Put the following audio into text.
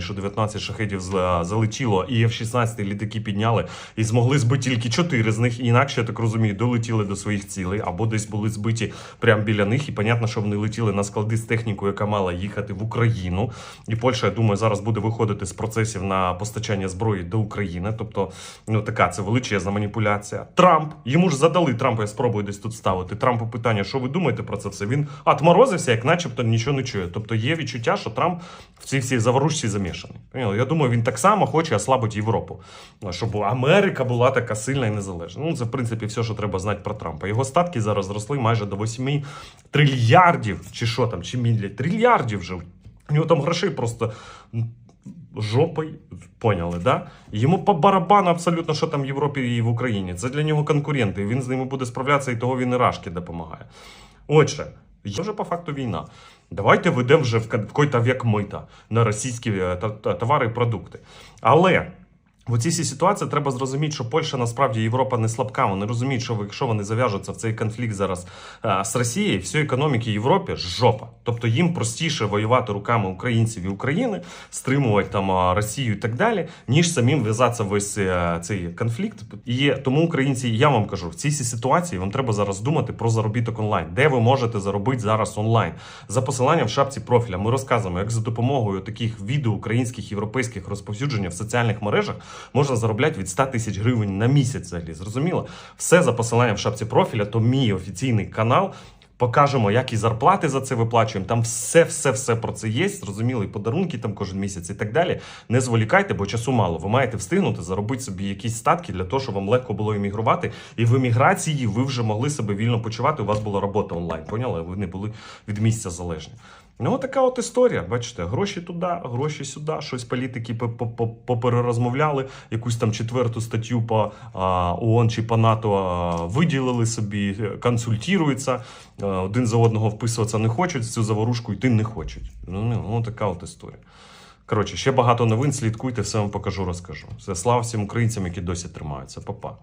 що 19 шахедів залетіло, і F-16 літаки підняли і змогли збити тільки 4 з них. І інакше я так розумію, долетіли до своїх цілей або десь були збиті прямо біля них. І понятно, що вони летіли на склади з технікою, яка мала їхати в Україну. І Польща, я думаю, зараз буде виходити з процесів на постачання зброї до України. Тобто, ну така це величезна маніпуляція. Трамп йому ж задали Трампа. Я спробую десь тут ставити. Трампу питання, що ви думаєте про це все? Він отморозився, як начебто нічого не чує. Тобто є відчуття, що Трамп в цій всій заворушці замішаний. Я думаю, він так само хоче ослабити Європу, щоб Америка була така сильна і незалежна. Ну це в принципі все, що треба знати про Трампа. Його статки зараз зросли майже до 8 трильярдів, чи що там, чи мілі трильярдів вже. У нього там грошей просто жопой, поняли, да? Йому по барабану абсолютно, що там в Європі і в Україні. Це для нього конкуренти. Він з ними буде справлятися, і того він і рашки допомагає. Отже, є вже по факту війна. Давайте ведемо вже в якийсь век мита на російські е, товари і продукти. Але в цій ситуації треба зрозуміти, що Польща насправді Європа не слабка. Вони розуміють, що якщо вони зав'яжуться в цей конфлікт зараз а, з Росією, всієї економіки Європи жопа. Тобто їм простіше воювати руками українців і України, стримувати там Росію і так далі, ніж самим в'язатися весь е, цей конфлікт. І тому українці, я вам кажу, в цій ситуації вам треба зараз думати про заробіток онлайн, де ви можете заробити зараз онлайн. За посиланням в шапці профіля ми розказуємо, як за допомогою таких відео українських європейських розповсюдження в соціальних мережах можна заробляти від 100 тисяч гривень на місяць. Взагалі зрозуміло. Все за посиланням в шапці профіля, то мій офіційний канал. Покажемо, як і зарплати за це виплачуємо. Там все, все, все про це є. Зрозуміло, і подарунки там кожен місяць і так далі. Не зволікайте, бо часу мало. Ви маєте встигнути заробити собі якісь статки для того, щоб вам легко було іммігрувати. І в еміграції ви вже могли себе вільно почувати. У вас була робота онлайн. Поняли? Ви не були від місця залежні. Ну, така от історія. Бачите, гроші туди, гроші сюди. Щось політики по- по- по- поперерозмовляли, якусь там четверту статтю по ООН чи по НАТО виділили собі, консультуються, а, один за одного вписуватися не хочуть, цю заворушку йти не хочуть. Ну, ну, ну така от історія. Коротше, ще багато новин. Слідкуйте, все вам покажу, розкажу. Все, слава всім українцям, які досі тримаються. Па-па.